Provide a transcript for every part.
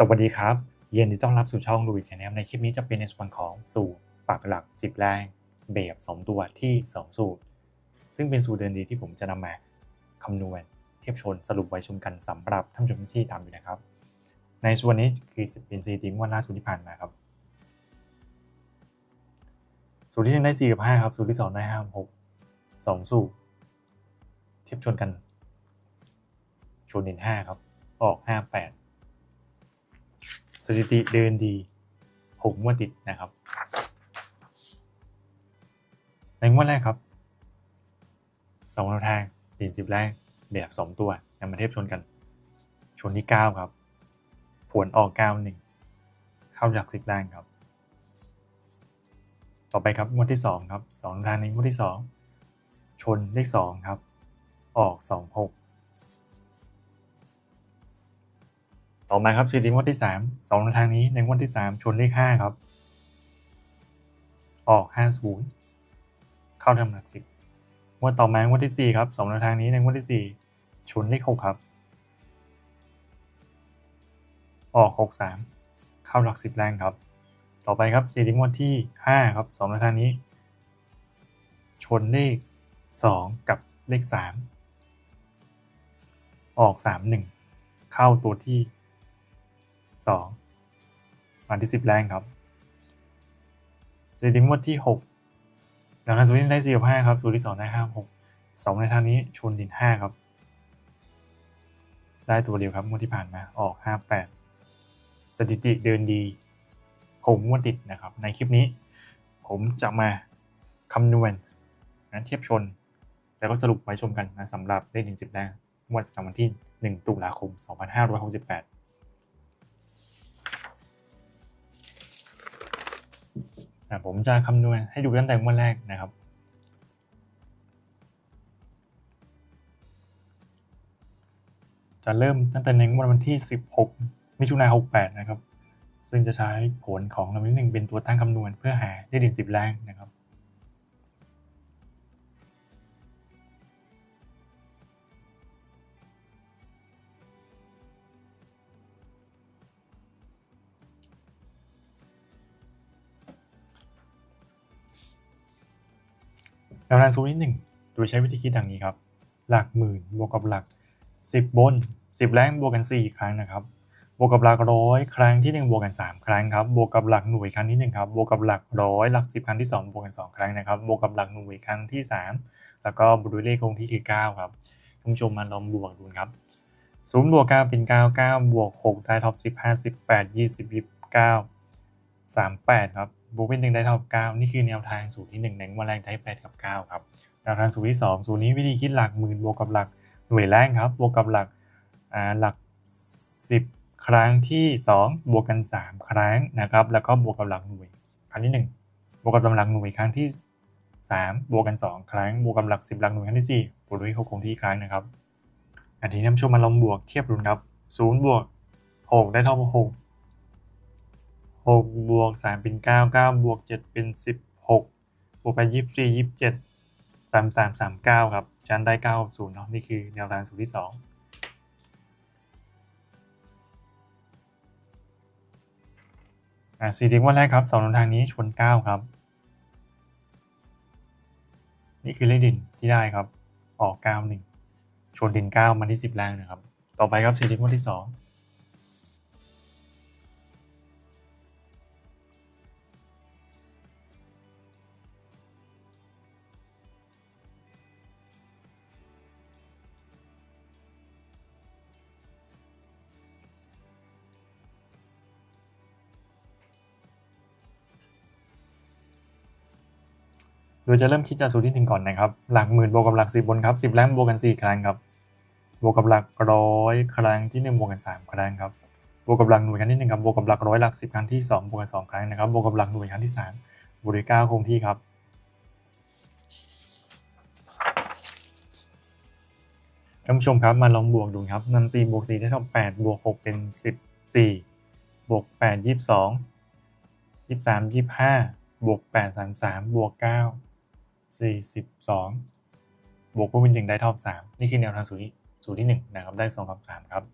สวัสดีครับ เย็นดีต้อนรับสู่ช่องลูวิชแนลในคลิปนี้จะเป็นในส่วนของสูตรปากหลัก 10 แรงแบบ2ตัวที่ 2 สูตร ซึ่งเป็นสูตรเดินดีที่ผมจะนำมาคำนวณเทียบชนสรุปไว้ชมกันสำหรับท่านผู้ชมที่ตามอยู่นะครับ ในส่วนนี้คือเป็นสถิติงวดล่าสุดที่ผ่านมาครับ สูตรที่หนึ่งได้4กับ5ครับ สูตรที่2ได้5 6 2 สูตร เทียบชนกันชนเด่น5ครับออก 5 8 ถิติเดินดีหกงวดติดนะครับ ในงวดแรกครับสองแนวทางเด่นสิบแรกแบบสองตัวนำมาเทียบชนกัน ชนที่เก้าครับผวนออกเก้าหนึ่งเข้าหลักสิบแรงครับ ต่อไปครับงวดที่สองครับสองแนวทางในงวดที่สองชนเลขสองครับ ออกสองหก ต่อมาครับสถิติงวดที่สามสองทางนี้ในงวดที่สามชนเลขห้าครับ ออกห้าศูนย์เข้าทำหลักสิบงวดต่อมางวดที่สี่ครับสองทางนี้ในงวดที่สี่ชนเลขหกครับ ออกหกสามเข้าหลักสิบแรงครับ ต่อไปครับสถิติงวดที่ห้าครับสองทางนี้ ชนเลขสองกับเลขสามออกสามหนึ่งเข้าตัวที่ สองมาที่สิบแรงครับสถิติงวดที่หกดังนั้นสูตรที่ได้สี่กับห้าครับสูตรที่สองได้ห้าหกสองในทางนี้ชนดินห้าครับ ได้ตัวเดียวครับงวดที่ผ่านมาออกห้าแปดสถิติเดินดีหกงวดติดนะครับ ในคลิปนี้ ผมจะมาคำนวณนะเทียบชน แล้วก็สรุปไว้ชมกันนะสำหรับเลขถึงสิบแรกงวดจำวันที่ 1 ตุลาคม 2568 ผมจะคำนวณให้ดูตั้งแต่งวดแรกนะครับจะเริ่มตั้งแต่ในวันที่ 16 มิถุนายน 68 นะครับ ซึ่งจะใช้ผลของลำดับที่หนึ่งเป็นตัวตั้งคำนวณเพื่อหาได้ดิน 10 แรงนะครับ แนวทางสูตรที่หนึ่งโดยใช้วิธีคิดดังนี้ครับ หลักหมื่นบวกกับหลัก 10 บน 10 แรงบวกกัน 4 ครั้งนะครับ บวกกับหลักร้อยครั้งที่ 1 บวกกัน 3 ครั้งครับ บวกกับหลักหน่วยครั้งที่ 1 ครับ บวกกับหลักร้อยหลัก 10 ครั้งที่ 2 บวกกัน 2 ครั้งนะครับ บวกกับหลักหน่วยครั้งที่ 3 แล้วก็บวกด้วยเลขคงที่คือ 9 ครับท่านผู้ชมมาลองบวกดูครับศูนย์บวก9เป็น9 9บวก6ได้ท็อป10 58 20 29 38ครับ บวกเป็น1ได้เท่ากับ9นี่คือแนวทางสูตรที่1ในงวดแรกได้8กับ9ครับแนวทางสูตรที่ 2 สูตรนี้วิธีคิดหลักหมื่นบวกกับหลักหน่วยแรงครับบวกกับหลักอ่าหลัก 10 ครั้งที่ 2 บวกกัน 3 ครั้งนะครับแล้วก็บวกกับหลักหน่วยครั้งที่ 1 บวกกับหลักหน่วยครั้งที่ 3 บวกกัน 2 ครั้ง บวกกับหลัก 10 หลักหน่วยครั้งที่4บวกด้วยคงที่ครั้งนะครับอันนี้ท่นผู้ชมมาลองบวกเทียบดูครับ0บวก6ได้เท่ากับ6 6บวก3เป็น 9 9 บวก 7 เป็น 16 บวกไป 24 27 33 39 ครับชั้นได้ 9 0เนาะนี่คือแนวทางสูตรที่ 2อ่าสี่ทิ้งวันแรกครับสองแนวทางนี้ชน9ครับ นี่คือเลขดินที่ได้ครับ ออก91ชนดิน9มาที่10แรงนะครับ ต่อไปครับสี่ทิ้งวันที่2 โดยจะเริ่มคิดจากสูตรที่หนึ่งก่อนนะครับ หลักหมื่นบวกกับหลักสิบบนครับสิบแรมบวกกันสี่ครั้งครับ บวกกับหลักร้อยครั้งที่หนึ่งบวกกันสามครั้งครับ บวกกับหลักหน่วยครั้งที่หนึ่งครับ บวกกับหลักร้อยหลักสิบครั้งที่สองบวกกันสองครั้งนะครับ บวกกับหลักหน่วยครั้งที่สามบวกด้วยเก้าคงที่ครับ ท่านผู้ชมครับมาลองบวกดูครับนำสี่บวกสี่ได้เท่าแปดบวกหกเป็นสิบสี่บวกแปดยี่สิบสองยี่สิบสามยี่สิบห้าบวกแปดสามสามบวกเก้า สี่สิบสองบวกเพิ่มเป็นหนึ่งได้เท่ากับสามนี่คือแนวทางสูตรที่สูตรที่หนึ่งนะครับได้สองกับสามครับ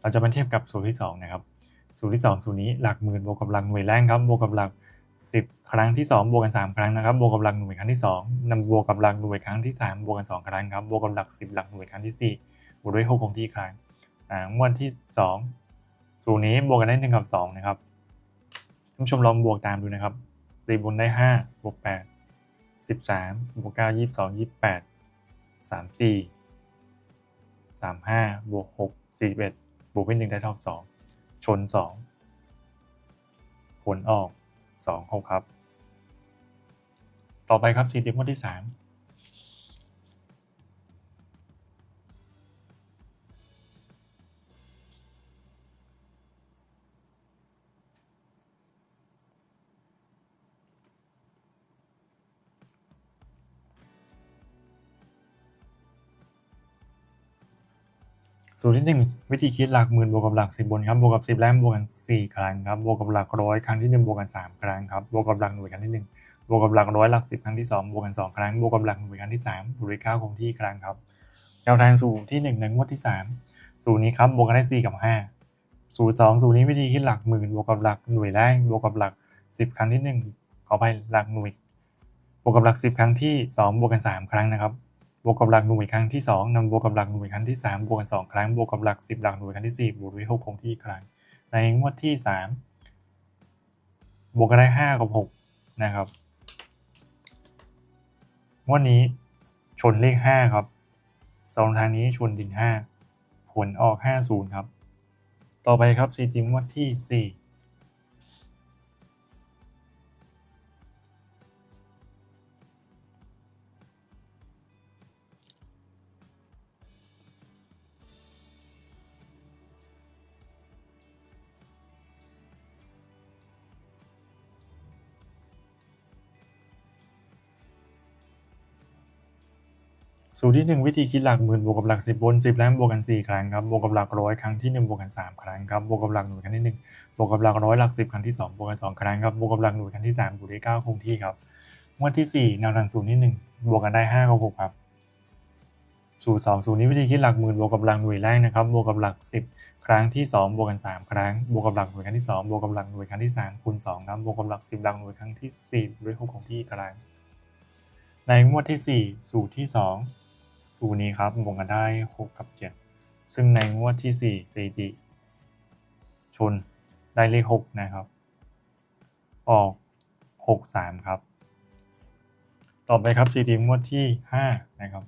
เราจะมาเทียบกับสูตรที่สองนะครับ สูตรที่ 2 สูตรนี้หลักหมื่นบวกกับหลักหน่วยแรงครับบวกกับหลัก 10 ครั้งที่ 2 บวกกัน 3 ครั้งนะครับ บวกกับหลักหน่วยครั้งที่ 2นำบวกกับหลักหน่วยครั้งที่ 3 บวกกัน 2 ครั้งครับ บวกกับหลัก 10 หลักหน่วยครั้งที่4บวกด้วย6คงที่ครั้งอ่างวดที่ 2 สูตรนี้บวกกันได้1กับ2นะครับท่านผู้ชมลองบวกตามดูนะครับ4บวกได้5บวก8 13บวก9 22 28 34 35บวก6 41บวกเป็น1ได้เท่า2ชน2ผลออก2 6ครับ ต่อไปครับสี่เต็มงวดที่3 สูตรที่ 1 วิธีคิดหลักหมื่นบวกกับหลัก 10 บนครับบวกกับ 10 แรมบวกกัน4ครั้งครับบวกกับหลักร้อยครั้งที่ 1 บวกกัน 3 ครั้งครับบวกกับหลักหน่วยครั้งที่ 1 บวกกับหลักร้อยหลัก 10 ครั้งที่ 2 บวกกัน2ครั้งบวกกับหลักหน่วยครั้งที่3บวกด้วย9คงที่ครั้งครับแนวทางสูตรที่1ในงวดที่ 3 สูตรนี้ครับบวกกันได้ 4 กับ 5 สูตร2สูตรนี้วิธีคิดหลักหมื่นบวกกับหลักหน่วยแรกบวกกับหลัก 10 ครั้งที่ 1 ขอไปหลักหน่วยบวกกับหลัก 10 ครั้งที่ 2 บวกกัน 3 ครั้งนะครับ บวกกับหลักหน่วยครั้งที่ 2นำบวกกับหลักหน่วยครั้งที่ 3 บวกกัน2ครั้ง บวกกับหลัก10 หลักหน่วยครั้งที่ 4 บวกด้วย6คงที่ครั้ง ในงวดที่ 3 บวกกันได้ 5 กับ 6 นะครับ งวดนี้ชนเลข 5 ครับสองทางนี้ชนดิน 5 ผลออก 50 ครับ ต่อไปครับซีจิมงวดที่ 4 สูตรที่ 1 วิธีคิดหลักหมื่นบวกกับหลัก 10บน 10แรมบวกกัน 4 ครั้งครับบวกกับหลักร้อยครั้งที่ 1 บวกกัน 3 ครั้งครับบวกกับหลักหน่วยครั้งที่1บวกกับหลักร้อยหลัก 10 ครั้งที่ 2 บวกกัน 2 ครั้งครับบวกกับหลักหน่วยครั้งที่3บวกด้วย9คงที่ครับงวดที่4แนวทางสูตรที่1บวกกันได้5กับ6ครับสูตร2สูตรนี้วิธีคิดหลักหมื่นบวกกับหลักหน่วยแรกนะครับบวกกับหลัก 10 ครั้งที่ 2 บวกกัน 3 ครั้ง บวกกับหลักหน่วยครั้งที่ 2 บวกกับหลักหน่วยครั้งที่3คูณ2ครับบวกกับหลัก 10 หลักหน่วยครั้งที่4ด้วย6คงที่ครั้งในงวดที่ 4 สูตรที่ 2 สูนี้ครับบวกกันได้ 6 กับ 7 ซึ่งในงวดที่ 4 สถิติ ชนได้เลข 6 นะครับ ออก 6 3 ครับ ต่อไปครับสถิติงวดที่ 5 นะครับ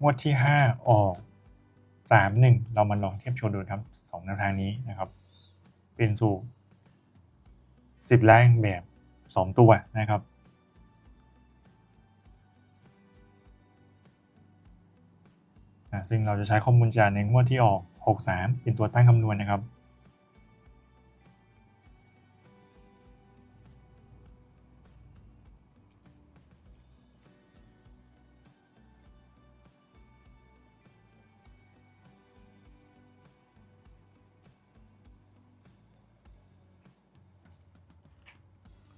งวดที่ 5 ออก 3 1 เรามาลองเทียบโชว์ดูครับ2แนวทางนี้นะครับ เป็นสูตร10แรงแบบ 2 ตัวนะครับ ซึ่งเราจะใช้ข้อมูลจากในงวดที่ออก 63 เป็นตัวตั้งคำนวณนะครับ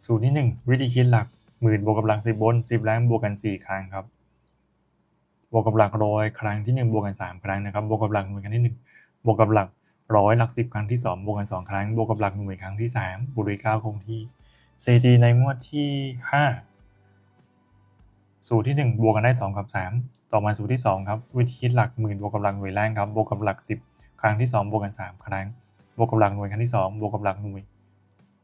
สูตรที่ 1 วิธีคิดหลักหมื่นบวกกับหลัก10บน10แรงบวกกัน 4 ครั้งครับ บวกกับหลักร้อยครั้งที่ 1 บวกกัน 3 ครั้งนะครับ บวกกับหลักหน่วยครั้งที่ 1 บวกกับหลักร้อยหลัก 10 ครั้งที่ 2 บวกกัน 2 ครั้ง บวกกับหลักหน่วยครั้งที่ 3 บวกด้วย9คงที่เซตีในงวดที่ 5 สูตรที่ 1 บวกกันได้ 2 กับ 3 ต่อมาสูตรที่ 2 ครับ วิธีคิดหลักหมื่นบวกกับหลักหน่วยแรงครับ บวกกับหลัก 10 ครั้งที่ 2 บวกกัน 3 ครั้ง บวกกับหลักหน่วยครั้งที่ 2 บวกกับหลักหน่วย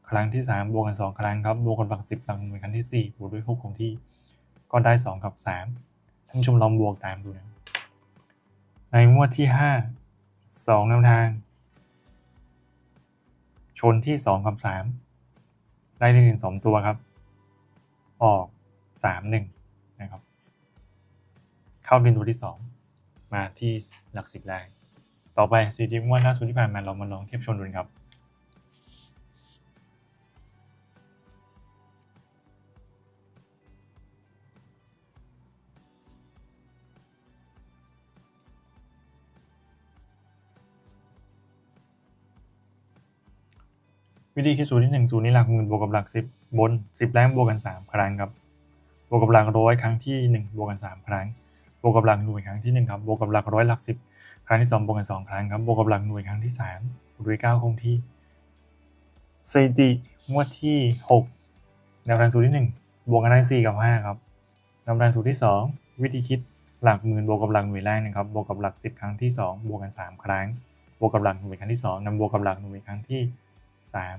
ครั้งที่ 3 บวกกัน 2 ครั้งครับ บวกกับหลัก 10 หลักหน่วยครั้งที่ 4 บวกด้วย6คงที่ ก็ได้ 2 กับ 3 ท่านชมลองบวกตามดูนะ ในงวดที่ 5 2แนวทาง ชนที่ 2 กับ 3 ได้เลขหนึ่งสองตัวครับ ออก 3 1 นะครับ เข้าเป็นตัวที่ 2 มาที่หลัก10แรกต่อไปสีทีมงวดล่าสุดที่ผ่านมาเรามาลองเทียบชนดูครับ วิธีคิดสูตรที่ 1 สูตรนี้หลักหมื่นบวกกับหลัก 10 บน 10 แรงบวกกัน 3 ครั้งครับ บวกกับหลักร้อยครั้งที่ 1 บวกกัน 3 ครั้ง บวกกับหลักหน่วยครั้งที่1ครับ บวกกับหลักร้อยหลัก 10 ครั้งที่สองบวกกันสองครั้งครับ บวกกับหลักหน่วยครั้งที่สามคูณด้วยเก้าคงที่สถิติงวดที่หกแนวทางสูตรที่หนึ่งบวกกันได้สี่กับห้าครับแนวทางสูตรที่สองวิธีคิดหลักหมื่นบวกกับหลักหน่วยแรกนะครับ บวกกับหลักสิบครั้งที่สองบวกกันสามครั้ง บวกกับหลักหน่วยครั้งที่สองนำบวกกับหลักหน่วยครั้งที่ สาม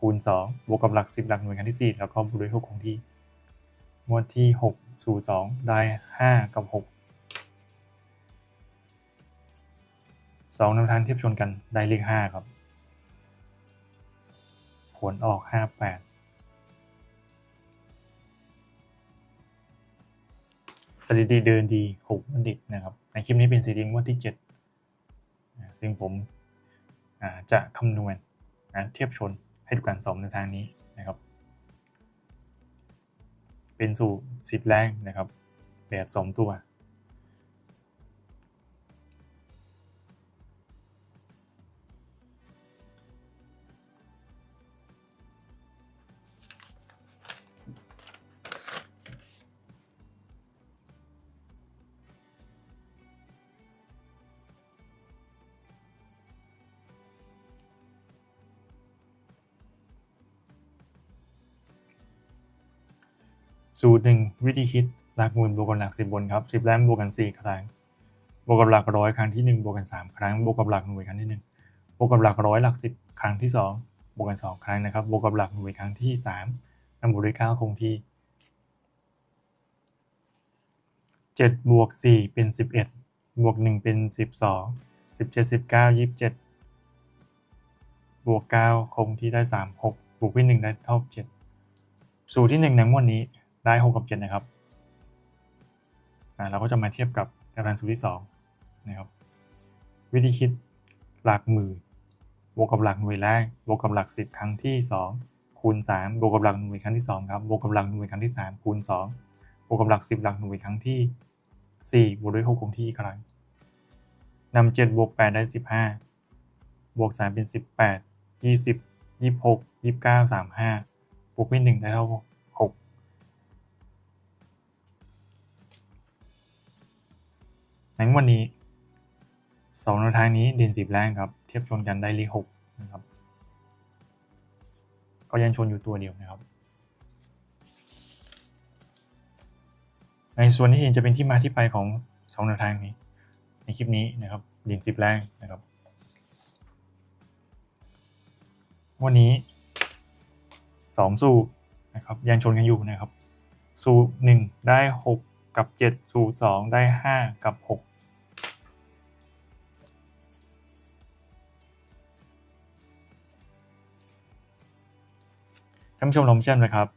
คูณสองบวกกับหลักสิบหลักหน่วยครั้งที่สี่แล้วก็บวกด้วยหกคงที่งวดที่หกสู่สองได้ห้ากับหกสองแนวทางเทียบชนกันได้เลขห้าครับ ผลออกห้าแปดสถิติเดินดีหกบัณฑิตนะครับ ในคลิปนี้เป็นสถิติงวดที่เจ็ดนะซึ่งผมจะคำนวณ นะเทียบชนให้ดูกันสองแนทางนี้นะครับ เป็นสู่สิบแรงนะครับ แบบสมตัว สูตรหนึ่งวิธีคิดหลักหมื่นบวกกับหลักสิบบนครับสิบแรมบวกกันสี่ครั้ง บวกกับหลักร้อยครั้งที่หนึ่งบวกกันสามครั้ง บวกกับหลักหน่วยครั้งที่หนึ่งบวกกับหลักร้อยหลักสิบครั้งที่สองบวกกันสองครั้งนะครับ บวกกับหลักหน่วยครั้งที่สามนำบวกด้วยเก้าคงที่เจ็ดบวกสี่เป็นสิบเอ็ดบวกหนึ่งเป็นสิบสองสิบเจ็ดสิบเก้ายี่สิบเจ็ดบวกเก้าคงที่ได้สามหกบวกด้วยหนึ่งได้เท่าเจ็ดสูตรที่หนึ่งในงวดนี้ ได้6กับ7นะครับเราก็จะมาเทียบกับแนวทางสูตรที่2นะครับวิธีคิดหลักหมื่นบวกกับหลักหน่วยแรกบวกกับหลัก 10 ครั้งที่ 2 คูณ 3 บวกกับหลักหน่วยครั้งที่2ครับบวกกับหลักหน่วยครั้งที่ 3 คูณ 2 บวกกับหลัก 10 หลักหน่วยครั้งที่ 4 บวกด้วย6คงที่อีกครั้งนำ7บวก8ได้ 15 บวก 3 เป็น 18 20 26 29 35บวกเป็น1ได้เท่า 6ในวันนี้สองแนวทางนี้เด่นสิบแรงครับ เทียบชนกันได้เลขหกนะครับ ก็ยังชนอยู่ตัวเดียวนะครับ ในส่วนที่เห็นจะเป็นที่มาที่ไปของสองแนวทางนี้ ในคลิปนี้นะครับเด่นสิบแรงนะครับวันนี้สองสูนะครับยังชนกันอยู่นะครับ สูหนึ่งได้หกกับเจ็ดสูสองได้ห้ากับหก ท่านผู้ชมลองเชื่อมนะครับ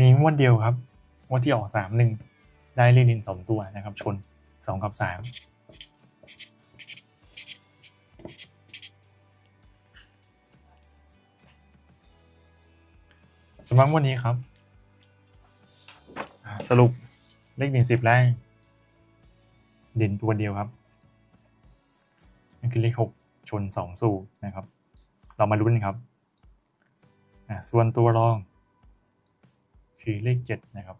มีงวดเดียวครับงวดที่ออกสามหนึ่งได้เลขดินสองตัวนะครับ ชนสองกับสามสำหรับงวันนี้ครับ สรุปเลขดินสิบแรก เด่นตัวเดียวครับนั่นคือเลขหกชนสองสูนะครับ เรามาลุ้นครับ ส่วนตัวรอง คือเลขเจ็ดนะครับ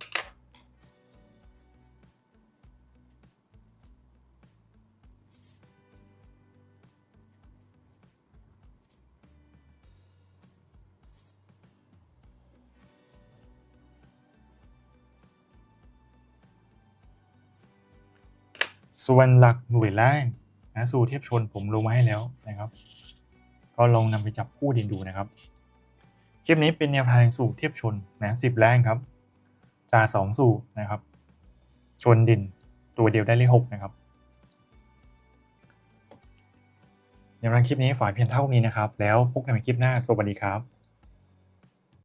ส่วนหลักหน่วยแรกนะสูตรเทียบชนผมลงมาให้แล้วนะครับ ก็ลองนำไปจับคู่ดินดูนะครับคลิปนี้เป็นแนวทางสูตรเทียบชนนะสิบแรงครับจาสองสูตรนะครับ ชนดินตัวเดียวได้เลขหกนะครับแนวทางคลิปนี้ฝากเพียงเท่านี้นะครับ แล้วพบกันในคลิปหน้าสวัสดีครับ